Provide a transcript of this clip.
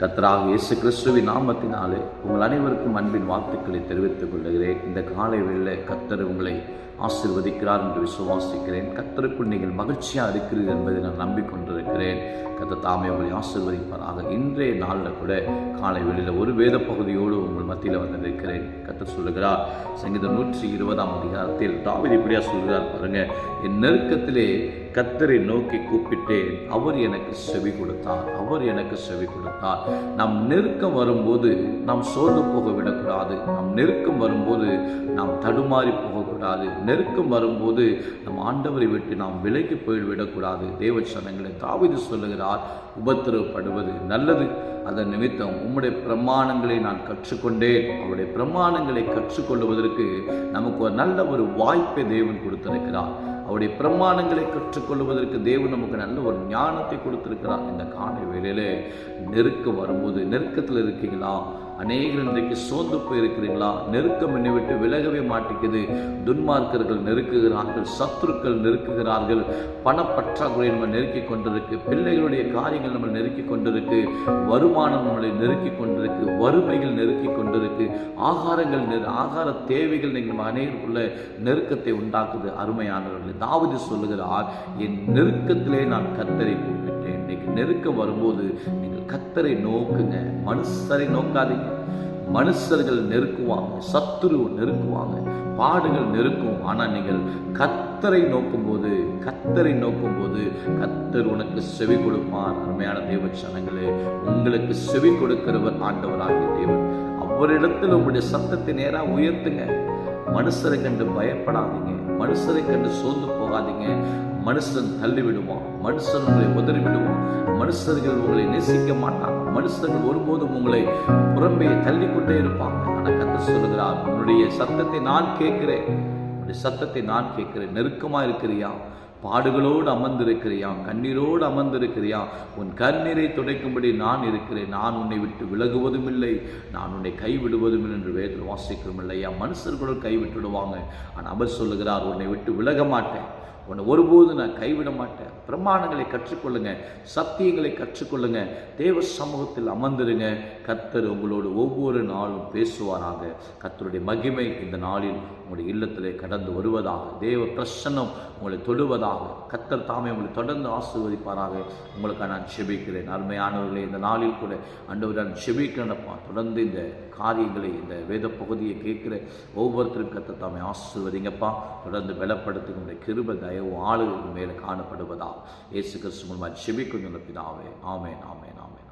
கத்தராக இயேசு கிறிஸ்துவின் நாமத்தினாலே உங்கள் அனைவருக்கும் அன்பின் வாழ்த்துக்களை தெரிவித்துக் கொள்கிறேன். இந்த காலை வேளை கத்தர் உங்களை ஆசிர்வதிக்கிறார் என்று விசுவாசிக்கிறேன். கத்தருக்குள் நீங்கள் மகிழ்ச்சியாக இருக்கிறீர்கள் என்பதை நான் நம்பிக்கொண்டிருக்கிறேன். கத்த தாமே உங்களை ஆசிர்வதிப்பாராக. இன்றைய நாளில் கூட காலை வெளியில் ஒரு வேத பகுதியோடு உங்கள் மத்தியில் வந்திருக்கிறேன். கத்தர் சொல்லுகிறார் சங்கீதம் நூற்றி இருபதாம் அதிகாரத்தில் தாவிதி இப்படியா சொல்கிறார் பாருங்க என் நெருக்கத்திலே கத்தரை நோக்கி கூப்பிட்டேன். அவர் எனக்கு செவி கொடுத்தார். அவர் எனக்கு செவி கொடுத்தார். நாம் நெருக்கம் வரும்போது நாம் சோர்ந்து போக விடக்கூடாது நாம் நெருக்கம் வரும்போது நாம் தடுமாறி போகக்கூடாது. நெருக்கம் வரும்போது நம் ஆண்டவரை விட்டு நாம் விலைக்கு போய்விடக்கூடாது. தேவ சனங்களை தாவிது சொல்லுகிறார் உபத்திரவப்படுவது நல்லது. அதன் நிமித்தம் உம்முடைய பிரமாணங்களை நான் கற்றுக்கொண்டேன். அவருடைய பிரமாணங்களை கற்றுக்கொள்வதற்கு நமக்கு ஒரு நல்ல ஒரு வாய்ப்பை தேவன் கொடுத்திருக்கிறார். அவருடைய பிரமாணங்களை கற்றுக்கொள்வதற்கு தேவன் நமக்கு நல்ல ஒரு ஞானத்தை கொடுத்திருக்கிறார். இந்த காலை வேளையிலே நெருக்கம் வரும்போது நெருக்கத்தில் இருக்கீங்களா அநேகர் இன்றைக்கு சோர்ந்து போயிருக்கிறீங்களா நெருக்கம் என்னை விட்டு விலகவே மாட்டேங்குது. துன்மார்க்கர்கள் நெருக்குகிறார்கள் சத்துருக்கள் நெருக்குகிறார்கள். பணப்பற்றாக்குறை நம்ம நெருக்கி கொண்டிருக்கு. பிள்ளைகளுடைய காரியங்கள் நம்ம நெருக்கி கொண்டிருக்கு. வருமானம் நம்மளை நெருக்கி கொண்டிருக்கு. வறுமைகள் நெருக்கி கொண்டிருக்கு. ஆகாரங்கள் நெரு ஆகார தேவைகள் நீங்கள் நம்ம அநேகருக்குள்ள நெருக்கத்தை உண்டாக்குது. அருமையானவர்கள் தாவது சொல்லுகிறார் என் நெருக்கத்திலே நான் கத்தரை கூப்பிட்டேன். இன்னைக்கு நெருக்கம் வரும்போது நீங்கள் கத்தரை நோக்குங்க. மனுஷரை நோக்காதீங்க. மனுஷர்கள் நெருக்குவாங்க. சத்துரு நெருக்குவாங்க. பாடுகள் நெருக்கும். ஆனால் நீங்கள் கத்தரை நோக்கும்போது கத்தரை நோக்கும்போது கத்தர் உனக்கு செவி கொடுப்பார். அருமையான தேவ சனங்களே உங்களுக்கு செவி கொடுக்கிறவர் ஆண்டவராகிய தேவன். அவரிடத்தில் உங்களுடைய சத்தத்தை நேராக உயர்த்துங்க. மனுஷரை கண்டு பயப்படாதீங்க. மனுஷரை கண்டு சோர்ந்து போகாதீங்க. மனுஷன் தள்ளி விடுவான். மனுஷன் உங்களை உதறி விடுவான். மனுஷர்கள் உங்களை நேசிக்க மாட்டாங்க. மனுஷர்கள் ஒருபோதும் உங்களை புறம்பே தள்ளி கொண்டே இருப்பாங்க. ஆனால் கத்த சொல்லுகிறார் உன்னுடைய சத்தத்தை நான் கேட்கிறேன். உன்னுடைய சத்தத்தை நான் கேட்கிறேன். நெருக்கமாக இருக்கிறியா? பாடுகளோடு அமர்ந்திருக்கிறியா? கண்ணீரோடு அமர்ந்திருக்கிறியா? உன் கண்ணீரை துடைக்கும்படி நான் இருக்கிறேன். நான் உன்னை விட்டு விலகுவதும் இல்லை நான் உன்னை கைவிடுவதும் இல்லை என்று வேதத்தில் வாசிக்கிறோம் இல்லையா? மனுஷர்களும் கைவிட்டுடுவாங்க. ஆனால் அவர் சொல்லுகிறார் உன்னை விட்டு விலக மாட்டேன் உன்னை ஒருபோது நான் கைவிட மாட்டேன். பிரமாணங்களை கற்றுக்கொள்ளுங்க சத்தியங்களை கற்றுக்கொள்ளுங்க. தேவ சமூகத்தில் அமர்ந்துருங்க. கத்தர் உங்களோடு ஒவ்வொரு நாளும் பேசுவாராக. கத்தருடைய மகிமை இந்த நாளில் உங்களுடைய இல்லத்திலே கடந்து வருவதாக. தேவ பிரசன்னம் உங்களை தொடுவதாக. கத்தர் தாமே உங்களை தொடர்ந்து ஆசீர்வதிப்பாராக. உங்களுக்காக நான் செபிக்கிறேன். அருமையானவர்களே இந்த நாளில் கூட அண்டவர் நான் செபிக்கிறேன்ப்பா. தொடர்ந்து இந்த காரியங்களை இந்த வேத பகுதியை கேட்குற ஒவ்வொருத்தரும் கத்தர் தாமே ஆசீர்வதிங்கப்பா. தொடர்ந்து பலப்படுத்துகின்ற கிருப தயவு ஆளுகள் மேலே காணப்படுவதா? இயேசு கிறிஸ்து மூலமாக செபிக்கும் பிதாவே. ஆமேன் ஆமேன் ஆமேன்.